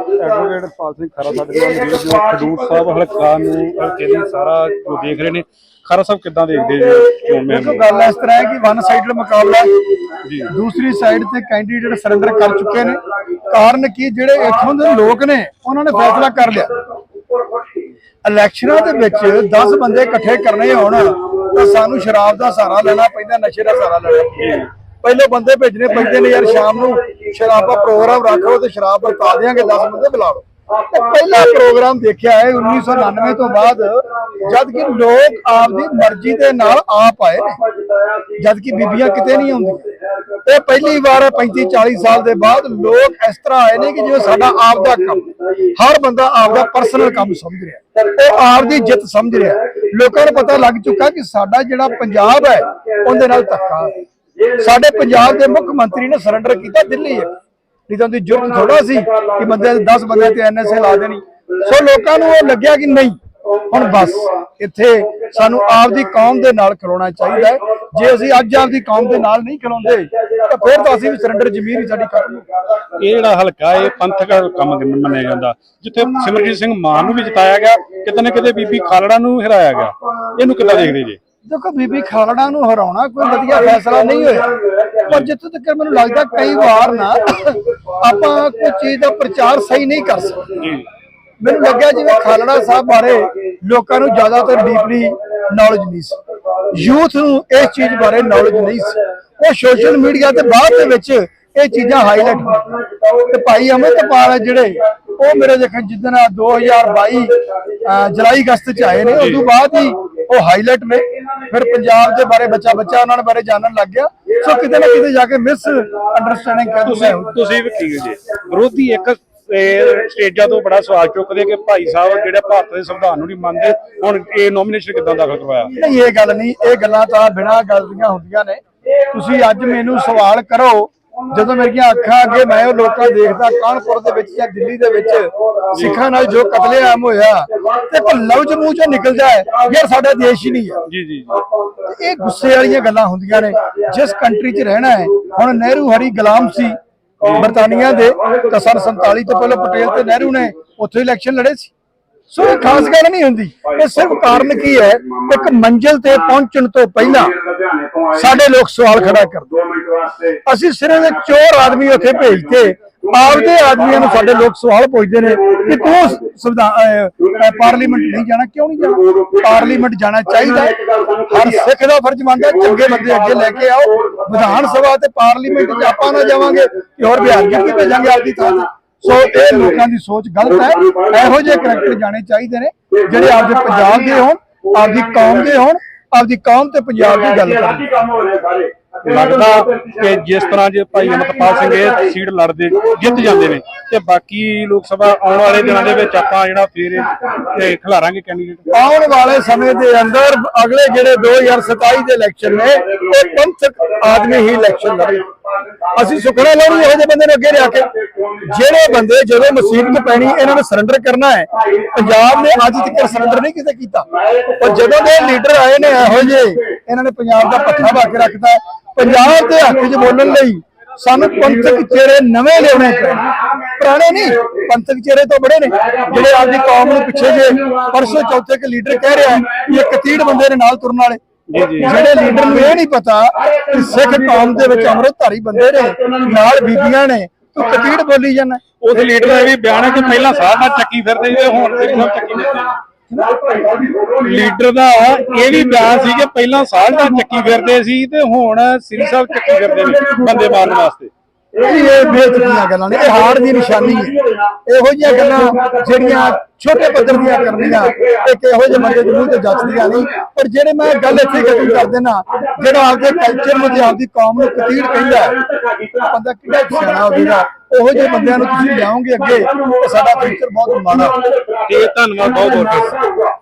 Advocate Pal Singh ਖਰਾ ਸਾਡੇ ਨਾਲ ਜੀ ਜੋ ਖਡੂਰ ਸਾਹਿਬ ਹਲਕਾ ਨੂੰ ਹਲਕੇ ਦੀ ਸਾਰਾ ਜੋ ਦੇਖ ਰਹੇ ਨੇ ਖਰਾ ਸਾਹਿਬ ਕਿੱਦਾਂ ਦੇਖਦੇ ਜੀ ਚੋਣ ਦੇਖੋ ਮੁਹਿੰਮ ਗੱਲ ਇਸ ਤਰ੍ਹਾਂ ਹੈ ਕਿ ਵਨ ਸਾਈਡਡ ਮੁਕਾਬਲਾ ਹੈ ਦੂਸਰੀ ਸਾਈਡ ਤੇ ਕੈਂਡੀਡੇਟ ਸਰੈਂਡਰ ਕਰ ਚੁੱਕੇ ਨੇ ਕਾਰਨ ਕੀ ਜਿਹੜੇ ਇੱਥੋਂ ਦੇ ਲੋਕ ਨੇ ਉਹਨਾਂ ਨੇ ਫੈਸਲਾ ਕਰ ਲਿਆ। ਇਲੈਕਸ਼ਨਾਂ ਦੇ ਵਿੱਚ 10 ਬੰਦੇ ਇਕੱਠੇ ਕਰਨੇ ਹੋਣ ਤਾਂ ਸਾਨੂੰ ਸ਼ਰਾਬ ਦਾ ਸਹਾਰਾ ਲੈਣਾ ਪੈਂਦਾ ਨਸ਼ੇ ਦਾ ਸਹਾਰਾ ਲੈਣਾ ਪੈਂਦਾ। ਪਹਿਲੇ ਬੰਦੇ ਭੇਜਣੇ ਪੈਂਦੇ ਨੇ ਯਾਰ ਸ਼ਾਮ ਨੂੰ। ਸ਼ਰਾਬਾ ਪ੍ਰੋਗਰਾਮ ਰੱਖੋ ਤੇ ਸ਼ਰਾਬ ਵਰਤਾ ਦਿਆਂਗੇ 10 ਬੰਦੇ ਬੁਲਾ ਲਓ। ਤੇ ਪਹਿਲਾ ਪ੍ਰੋਗਰਾਮ ਦੇਖਿਆ ਹੈ 1999 ਤੋਂ ਬਾਅਦ ਜਦ ਕਿ ਲੋਕ ਆਪਦੀ ਮਰਜ਼ੀ ਦੇ ਨਾਲ ਆਪ ਆਏ ਨੇ ਜਦ ਕਿ ਬੀਬੀਆਂ ਕਿਤੇ ਨਹੀਂ ਆਉਂਦੀਆਂ। ਇਹ ਪਹਿਲੀ ਵਾਰ ਹੈ 35 40 ਸਾਲ ਦੇ ਬਾਅਦ ਲੋਕ ਇਸ ਤਰ੍ਹਾਂ ਆਏ ਨੇ ਕਿ ਜਿਵੇਂ ਸਾਡਾ ਆਪ ਦਾ ਕੰਮ, ਹਰ ਬੰਦਾ ਆਪ ਦਾ ਪਰਸਨਲ ਕੰਮ ਸਮਝ ਰਿਹਾ। ਉਹ ਆਪ ਦੀ ਜਿੱਤ ਸਮਝ ਰਿਹਾ। ਲੋਕਾਂ ਨੂੰ ਪਤਾ ਲੱਗ ਚੁੱਕਾ ਕਿ ਸਾਡਾ ਜਿਹੜਾ ਪੰਜਾਬ ਹੈ, ਉਹਦੇ ਨਾਲ ਧੱਕਾ। ਸਾਡੇ ਪੰਜਾਬ ਦੇ ਮੁੱਖ ਮੰਤਰੀ ਨੇ ਸਰੈਂਡਰ ਕੀਤਾ ਦਿੱਲੀ। ਹੈ ਨਹੀਂ ਤਾਂ ਉਹਦੀ ਜ਼ਰੂਰਤ ਥੋੜਾ ਸੀ ਕਿ ਬੰਦੇ 10 ਬੰਦੇ ਤੇ ਐਨਐਸਏ ਲਾ ਦੇਣੀ। ਸੋ ਲੋਕਾਂ ਨੂੰ ਉਹ ਲੱਗਿਆ ਕਿ ਨਹੀਂ, ਹੁਣ ਬਸ ਇੱਥੇ ਸਾਨੂੰ ਆਪਦੀ ਕੌਮ ਦੇ ਨਾਲ ਖਲੋਣਾ ਚਾਹੀਦਾ ਹੈ। ਜੇ ਅਸੀਂ ਅੱਜ ਆਪਦੀ ਕੌਮ ਦੇ ਨਾਲ ਨਹੀਂ ਖਲੋਂਦੇ, ਤਾਂ ਫਿਰ ਤਾਂ ਅਸੀਂ ਵੀ ਸਰੈਂਡਰ ਜ਼ਮੀਰ ਹੀ ਸਾਡੀ ਖਤਮ ਇਹ ਜਿਹੜਾ ਹਲਕਾ ਇਹ ਪੰਥਕ ਕੰਮ ਮੰਨਿਆ ਜਾਂਦਾ। ਜਿੱਥੇ ਸਿਮਰਜੀਤ ਸਿੰਘ ਮਾਨ ਨੂੰ ਵੀ ਜਿਤਾਇਆ ਗਿਆ, ਕਿਤੇ ਨਾ ਕਿਤੇ ਬੀਬੀ ਖਾਲੜਾ ਨੂੰ ਹਰਾਇਆ ਗਿਆ। ਇਹਨੂੰ ਕਿੱਦਾਂ ਦੇਖਦੇ ਜੀ? ਦੇਖੋ ਬੀਬੀ ਖਾਲੜਾ ਨੂੰ ਹਰਾਉਣਾ ਕੋਈ ਵਧੀਆ ਫੈਸਲਾ ਨਹੀਂ ਹੋਇਆ। ਪਰ ਜਿੱਥੇ ਤੱਕ ਮੈਨੂੰ ਲੱਗਦਾ ਕਈ ਵਾਰ ਨਾ ਆਪਾਂ ਕੋਈ ਚੀਜ਼ ਦਾ ਪ੍ਰਚਾਰ ਸਹੀ ਨਹੀਂ ਕਰ ਸਕਦੇ। ਮੈਨੂੰ ਲੱਗਿਆ ਜਿਵੇਂ ਖਾਲੜਾ ਸਾਹਿਬ ਬਾਰੇ ਲੋਕਾਂ ਨੂੰ ਜ਼ਿਆਦਾਤਰ ਡੀਪਲੀ ਨੌਲੇਜ ਨਹੀਂ ਸੀ। ਯੂਥ ਨੂੰ ਇਸ ਚੀਜ਼ ਬਾਰੇ ਨੌਲੇਜ ਨਹੀਂ ਸੀ। ਉਹ ਸੋਸ਼ਲ ਮੀਡੀਆ ਤੇ ਬਾਅਦ ਦੇ ਵਿੱਚ ਇਹ ਚੀਜ਼ਾਂ ਹਾਈਲਾਈਟ ਤੇ ਭਾਈ ਅਮਿਤਪਾਲ ਜਿਹੜੇ ਉਹ ਮੇਰੇ ਦੇਖਣ ਜਿੱਦਣ 2022 ਅਹ ਜੁਲਾਈ ਅਗਸਤ ਚ ਆਏ ਨੇ ਉਸ ਤੋਂ ਬਾਅਦ ਹੀ ਉਹ ਹਾਈਲਾਈਟ ਨੇ। ਫਿਰ ਪੰਜਾਬ ਦੇ ਬਾਰੇ ਬੱਚਾ ਬੱਚਾ ਉਹਨਾਂ ਬਾਰੇ ਜਾਣਨ ਲੱਗ ਗਿਆ। ਸੋ ਕਿਤੇ ਨਾ ਕਿਤੇ ਜਾ ਕੇ ਮਿਸ ਅੰਡਰਸਟੈਂਡਿੰਗ ਕਰ ਤੁਸੀਂ ਤੁਸੀਂ ਵੀ ਠੀਕ ਜੀ। ਵਿਰੋਧੀ ਇੱਕ ਸਟੇਜਾਂ ਤੋਂ ਬੜਾ ਸਵਾਲ ਚੁੱਕਦੇ ਕਿ ਭਾਈ ਸਾਹਿਬ ਜਿਹੜੇ ਭਾਰਤ ਦੇ ਸੰਵਿਧਾਨ ਨੂੰ ਨਹੀਂ ਮੰਨਦੇ ਹੁਣ ਇਹ ਨੋਮੀਨੇਸ਼ਨ ਕਿੱਦਾਂ ਦਾਖਲ ਕਰਵਾਇਆ? ਨਹੀਂ ਇਹ ਗੱਲ ਨਹੀਂ। ਇਹ ਗੱਲਾਂ ਤਾਂ ਬਿਨਾਂ ਗੱਲ ਦੀਆਂ ਹੁੰਦੀਆਂ ਨੇ। ਤੁਸੀਂ ਅੱਜ ਮੈਨੂੰ ਸਵਾਲ ਕਰੋ ਜਦੋਂ ਮੇਰੀਆਂ ਅੱਖਾਂ ਅੱਗੇ ਮੈਂ ਉਹ ਲੋਕਾਂ ਦੇਖਦਾ ਕਾਨਪੁਰ ਦੇ ਵਿੱਚ ਜਾਂ ਦਿੱਲੀ ਦੇ ਵਿੱਚ ਸਿੱਖਾਂ ਨਾਲ ਜੋ ਕਤਲੇਆਮ ਹੋਇਆ ਤੇ ਕੋ ਲਫ਼ਜ਼ ਮੂੰਹ ਚੋਂ ਨਿਕਲਦਾ ਹੈ ਯਾਰ ਸਾਡਾ ਦੇਸ਼ ਹੀ ਨਹੀਂ ਹੈ। ਜੀ ਜੀ ਇਹ ਗੁੱਸੇ ਵਾਲੀਆਂ ਗੱਲਾਂ ਹੁੰਦੀਆਂ ਨੇ। ਜਿਸ ਕੰਟਰੀ 'ਚ ਰਹਿਣਾ ਹੈ ਹੁਣ ਨਹਿਰੂ ਹਰੀ ਗੁਲਾਮ ਸੀ ਬਰਤਾਨੀਆ ਦੇ ਤਾਂ ਸਨ 47 ਤੋਂ ਪਹਿਲਾਂ ਪਟੇਲ ਤੇ ਨਹਿਰੂ ਨੇ ਉੱਥੇ ਇਲੈਕਸ਼ਨ ਲੜੇ ਸੀ। ਸੋ ਇਹ ਖਾਸ ਗੱਲ ਨਹੀਂ ਹੁੰਦੀ। ਇਹ ਸਿਰਫ ਕਾਰਨ ਕੀ ਹੈ? ਇੱਕ ਮੰਜ਼ਿਲ ਤੇ ਪਹੁੰਚਣ ਤੋਂ ਪਹਿਲਾਂ ਸਾਡੇ ਲੋਕ ਸਵਾਲ ਖੜਾ ਕਰਦੇ। ਅਸੀਂ ਸਿਰਫ ਇੱਕ ਚੋਰ ਆਦਮੀ ਉੱਥੇ ਭੇਜਤੇ ਆਪਦੇ ਆਦਮੀਆਂ ਨੂੰ ਸਾਡੇ ਲੋਕ ਸਵਾਲ ਪੁੱਛਦੇ ਨੇ ਕਿ ਤੂੰ ਸੰਵਿਧਾਨ ਪਾਰਲੀਮੈਂਟ ਨਹੀਂ ਜਾਣਾ? ਕਿਉਂ ਨਹੀਂ ਜਾਣਾ? ਪਾਰਲੀਮੈਂਟ ਜਾਣਾ ਚਾਹੀਦਾ ਹਰ ਸਿੱਖ ਦਾ ਫਰਜ਼ ਬਣਦਾ ਚੰਗੇ ਬੰਦੇ ਅੱਗੇ ਲੈ ਕੇ ਆਓ। ਵਿਧਾਨ ਸਭਾ ਤੇ ਪਾਰਲੀਮੈਂਟ 'ਚ ਆਪਾਂ ਨਾ ਜਾਵਾਂਗੇ ਕਿ ਹੋਰ ਬਿਹਾਰ ਕਿੱਥੇ ਭੇਜਾਂਗੇ ਆਪਦੀ ਥਾਂ ਤੇ। ਸੋ ਇਹ ਲੋਕਾਂ ਦੀ ਸੋਚ ਗਲਤ ਹੈ। ਇਹੋ ਜਿਹੇ ਕਰੈਕਟਰ ਜਾਣੇ ਚਾਹੀਦੇ ਨੇ ਜਿਹੜੇ ਆਪਦੇ ਪੰਜਾਬ ਦੇ ਹੋਣ ਆਪਦੀ ਕੌਮ ਦੇ ਹੋਣ ਆਪਦੀ ਕੌਮ ਤੇ ਪੰਜਾਬ ਦੀ ਗੱਲ ਕਰਨ। ਲੱਗਦਾ ਕਿ ਜਿਸ ਤਰ੍ਹਾਂ ਜੇ ਭਾਈ ਅਮਰਪਾਲ ਸਿੰਘ ਇਹ ਸੀਟ ਲੜਦੇ, ਜਿੱਤ ਜਾਂਦੇ ਨੇ ਤੇ ਬਾਕੀ ਲੋਕ ਸਭਾ ਆਉਣ ਵਾਲੇ ਦਿਨਾਂ ਦੇ ਵਿੱਚ ਆਪਾਂ ਜਿਹੜਾ ਫੇਰ ਇਹ ਖਿਲਾਰਾਂਗੇ ਕੈਂਡੀਡੇਟ ਆਉਣ ਵਾਲੇ ਸਮੇਂ ਦੇ ਅੰਦਰ ਅਗਲੇ ਜਿਹੜੇ 2027 ਦੇ ਇਲੈਕਸ਼ਨ ਨੇ, ਉਹ ਪੰਥਕ ਆਦਮੀ ਹੀ ਇਲੈਕਸ਼ਨ ਲੜੇ। ਅਸੀਂ ਸੁਖਣਾ ਲਾਉਣੀ ਇਹੋ ਜਿਹੇ ਬੰਦੇ ਨੂੰ ਅੱਗੇ ਲਿਆ ਕੇ, ਜਿਹੜੇ ਬੰਦੇ ਜਦੋਂ ਮੁਸੀਬਤ ਪੈਣੀ, ਇਹਨਾਂ ਨੂੰ ਸਰੈਂਡਰ ਕਰਨਾ ਹੈ। ਪੰਜਾਬ ਨੇ ਅੱਜ ਤੱਕ ਸਰੈਂਡਰ ਨਹੀਂ ਕਿਤੇ ਕੀਤਾ। ਔਰ ਜਦੋਂ ਦੇ ਲੀਡਰ ਆਏ ਨੇ ਇਹੋ ਜਿਹੇ, ਇਹਨਾਂ ਨੇ ਪੰਜਾਬ ਦਾ ਪੱਠਾ ਪਾ ਕੇ ਰੱਖਦਾ ਪੰਜਾਬ ਦੇ ਹੱਕ 'ਚ ਬੋਲਣ ਲਈ ਸਾਨੂੰ ਪੰਥਕ ਚਿਹਰੇ ਨਵੇਂ ਲਿਆਉਣੇ ਪੁਰਾਣੇ ਨਹੀਂ ਪੰਥਕ ਚਿਹਰੇ ਤੋਂ ਬੜੇ ਨੇ। ਜਿਹੜੇ ਆਪਦੀ ਕੌਮ ਨੂੰ ਪਿੱਛੇ ਜੇ ਪਰਸੋਂ ਚੌਥੇ ਕੇ ਲੀਡਰ ਕਹਿ ਰਿਹਾ ਕਿ ਇਹ ਕਤੀੜ ਬੰਦੇ ਨੇ ਨਾਲ ਤੁਰਨ ਵਾਲੇ। ਜਿਹੜੇ ਲੀਡਰ ਨੂੰ ਇਹ ਨਹੀਂ ਪਤਾ ਕਿ ਸਿੱਖ ਕੌਮ ਦੇ ਵਿੱਚ ਅੰਮ੍ਰਿਤਧਾਰੀ ਬੰਦੇ ਨੇ ਨਾਲ ਬੀਬੀਆਂ ਨੇ ਤੂੰ ਕਤੀੜ ਬੋਲੀ ਜਾਂਦਾ। ਉਸ ਲੀਡਰ ਇਹ ਵੀ ਬਿਆਨ ਹੈ ਕਿ ਪਹਿਲਾਂ ਸਾਹ ਨਾਲ ਚੱਕੀ ਫਿਰਦੇ ਹੁਣ ਤੇ ਸਭ ਚੱਕੀ ਫਿਰਦੇ। ਨੇ। ਲੀਡਰ ਦਾ ਇਹ ਵੀ ਬਿਆਨ ਸੀ ਕਿ ਪਹਿਲਾਂ ਨਾਲ ਚੱਕੀ ਫਿਰਦੇ ਸੀ ਤੇ ਹੁਣ ਸ੍ਰੀ ਸਾਹਿਬ ਚੱਕੀ ਫਿਰਦੇ ਨੇ ਬੰਦੇ ਮਾਰਨ ਵਾਸਤੇ। ਇਹ ਇਹ ਬੇਤਕੀਆਂ ਗੱਲਾਂ ਨੇ। ਇਹ ਹਾਰ ਦੀ ਨਿਸ਼ਾਨੀ ਹੈ। ਇਹੋ ਜਿਹੀਆਂ ਗੱਲਾਂ ਜਿਹੜੀਆਂ ਛੋਟੇ ਪੱਧਰ ਦੀਆਂ ਕਰਨੀਆਂ ਇੱਕ ਇਹੋ ਜਿਹੇ ਬੰਦੇ ਦੇ ਮੂੰਹ ਤੇ ਜੱਚਦੀਆਂ ਨਹੀਂ ਪਰ ਜਿਹੜੇ ਮੈਂ ਗੱਲ ਇੱਥੇ ਖਤਮ ਕਰ ਦੇਣਾ ਜਿਹੜਾ ਆਪਦੇ ਕਲਚਰ ਨੂੰ ਤੇ ਆਪਦੀ ਕੌਮ ਨੂੰ ਕਤੀੜ ਕਹਿੰਦਾ ਬੰਦਾ ਕਿੰਨਾ ਸਿਆਣਾ ਹੋਵੇਗਾ ਉਹੋ ਜਿਹੇ ਬੰਦਿਆਂ ਨੂੰ ਤੁਸੀਂ ਲਿਆਓਗੇ ਅੱਗੇ ਤਾਂ ਸਾਡਾ ਫਿਊਚਰ ਬਹੁਤ ਮਾੜਾ। ਤੇ ਧੰਨਵਾਦ ਬਹੁਤ ਬਹੁਤ।